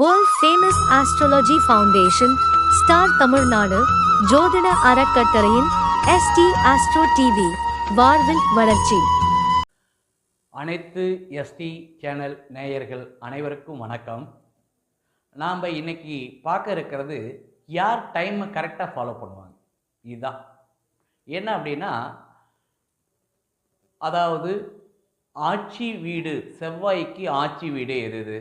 World famous astrology foundation star Tamil Nadu ஜோதிட அறக்கட்டளையின் ST astro TV வாழ்வில் வளர்ச்சி அனைத்து எஸ்டி சேனல் நேயர்கள் அனைவருக்கும் வணக்கம். நாம் இன்னைக்கு பார்க்க இருக்கிறது யார் டைமை கரெக்டாக ஃபாலோ பண்ணுவாங்க. இதுதான் என்ன அப்படின்னா அதாவது ஆட்சி வீடு செவ்வாய்க்கு ஆட்சி வீடு எது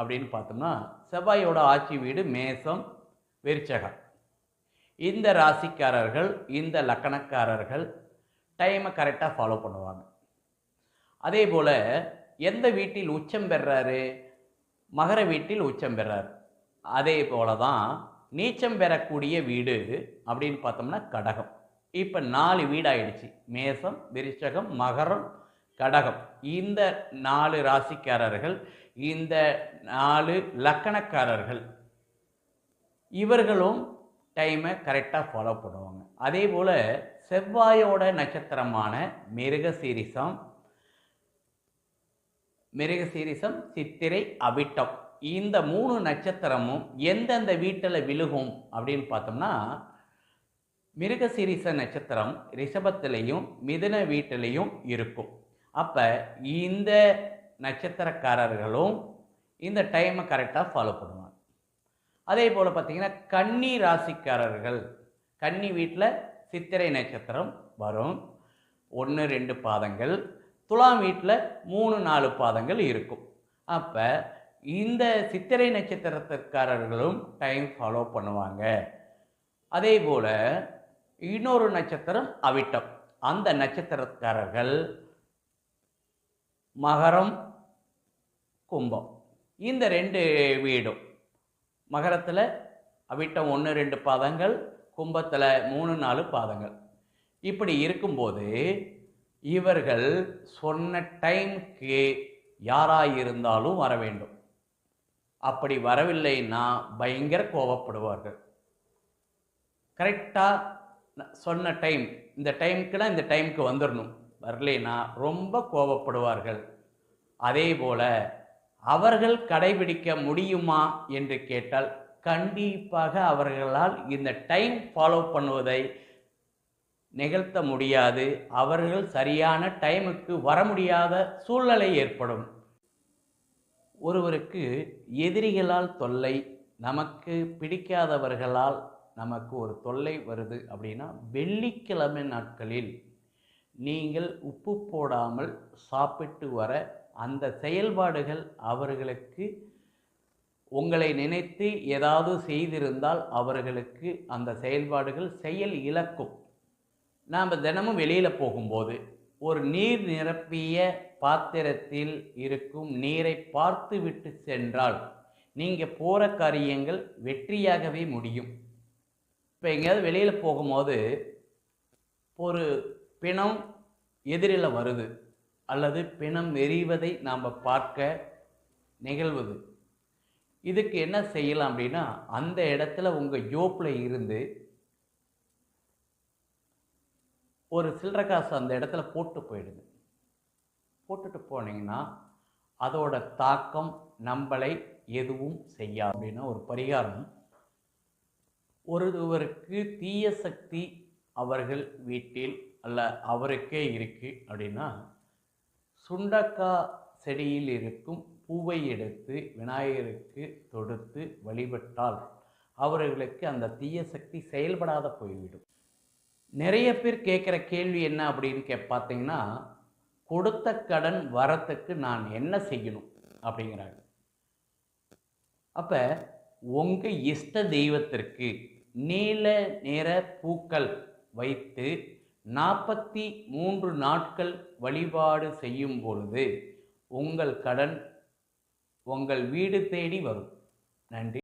அப்படின்னு பார்த்தோம்னா செவ்வாயோட ஆட்சி வீடு மேசம் விருச்சகம். இந்த ராசிக்காரர்கள் இந்த லக்கணக்காரர்கள் டைமை கரெக்டாக ஃபாலோ பண்ணுவாங்க. அதே போல் எந்த வீட்டில் உச்சம் பெறாரு? மகர வீட்டில் உச்சம் பெறார். அதே போல தான் நீச்சம் பெறக்கூடிய வீடு அப்படின்னு பார்த்தோம்னா கடகம். இப்போ நாலு வீடாயிடுச்சு. மேசம் விருச்சகம் மகரம் கடகம். இந்த நாலு ராசிக்காரர்கள் இந்த நாலு லக்கணக்காரர்கள் இவர்களும் டைமை கரெக்டாக ஃபாலோ பண்ணுவாங்க. அதே போல் செவ்வாயோட நட்சத்திரமான மிருகசீரிசம் மிருகசீரிசம் சித்திரை அவிட்டம் இந்த மூணு நட்சத்திரமும் எந்தெந்த வீட்டில் விழுகும் அப்படின்னு பார்த்தோம்னா மிருகசீரிச நட்சத்திரம் ரிஷபத்திலையும் மிதுன வீட்டிலையும் இருக்கும். அப்போ இந்த நட்சத்திரக்காரர்களும் இந்த டைமை கரெக்டாக ஃபாலோ பண்ணுவாங்க. அதே போல் பார்த்திங்கன்னா கன்னி ராசிக்காரர்கள் கன்னி வீட்டில் சித்திரை நட்சத்திரம் வரும். ஒன்று ரெண்டு பாதங்கள் துலாம் வீட்டில் மூணு நாலு பாதங்கள் இருக்கும். அப்போ இந்த சித்திரை நட்சத்திரத்திற்காரர்களும் டைம் ஃபாலோ பண்ணுவாங்க. அதே போல் இன்னொரு நட்சத்திரம் அவிட்டம். அந்த நட்சத்திரக்காரர்கள் மகரம் கும்பம். இந்த ரெண்டு வீடும். மகரத்தில் அவிட்டம் ஒன்று ரெண்டு பாதங்கள் கும்பத்தில் மூணு நாலு பாதங்கள். இப்படி இருக்கும்போது இவர்கள் சொன்ன டைம்க்கு யாராக இருந்தாலும் வர வேண்டும். அப்படி வரவில்லைன்னா பயங்கர கோபப்படுவார்கள் கரெக்டாக சொன்ன டைம் இந்த டைம்க்குலாம் இந்த டைமுக்கு வந்துடணும் வரலைன்னா ரொம்ப கோபப்படுவார்கள் அதே போல் அவர்கள் கடைபிடிக்க முடியுமா என்று கேட்டால் கண்டிப்பாக அவர்களால் இந்த டைம் ஃபாலோ பண்ணுவதை நிகழ்த்த முடியாது. அவர்கள் சரியான டைமுக்கு வர முடியாத சூழ்நிலை ஏற்படும். ஒருவருக்கு எதிரிகளால் தொல்லை நமக்கு பிடிக்காதவர்களால் நமக்கு ஒரு தொல்லை வருது அப்படின்னா வெள்ளிக்கிழமை நாட்களில் நீங்கள் உப்பு போடாமல் சாப்பிட்டு வர அந்த செயல்பாடுகள் அவர்களுக்கு உங்களை நினைத்து ஏதாவது செய்திருந்தால் அவர்களுக்கு அந்த செயல்பாடுகள் செயல் இழக்கும். நாம் தினமும் வெளியில் போகும்போது ஒரு நீர் நிரப்பிய பாத்திரத்தில் இருக்கும் நீரை பார்த்து விட்டு சென்றால் நீங்கள் போகிற காரியங்கள் வெற்றியாகவே முடியும். இப்போ எங்கேயாவது வெளியில் போகும்போது ஒரு பிணம் எதிரில் வருது. அல்லது பிணம் எரிவதை நாம் பார்க்க நிகழ்வது. இதுக்கு என்ன செய்யலாம் அப்படின்னா அந்த இடத்துல உங்கள் ஜோப்பில் இருந்து ஒரு சில்லற காசு அந்த இடத்துல போட்டு போயிடுது. போட்டுட்டு போனீங்கன்னா அதோட தாக்கம் நம்மளை எதுவும் செய்யா அப்படின்னா ஒரு பரிகாரம். ஒருவருக்கு தீய சக்தி அவர்கள் வீட்டில் அல்ல அவருக்கே இருக்குது அப்படின்னா சுண்டக்காய் செடியில் இருக்கும் பூவை எடுத்து விநாயகருக்கு தொடுத்து வழிபட்டால் அவர்களுக்கு அந்த தீய சக்தி செயல்படாத போய்விடும். நிறைய பேர் கேட்குற கேள்வி என்ன அப்படின்னு கே பார்த்தீங்கன்னா கொடுத்த கடன் வரத்துக்கு நான் என்ன செய்யணும் அப்படிங்கிறாங்க. அப்போ உங்கள் இஷ்ட தெய்வத்திற்கு நீல நிற பூக்கள் வைத்து நாற்பத்தி மூன்று நாட்கள் வழிபாடு செய்யும் பொழுது உங்கள் கடன் உங்கள் வீடு தேடி வரும். நன்றி.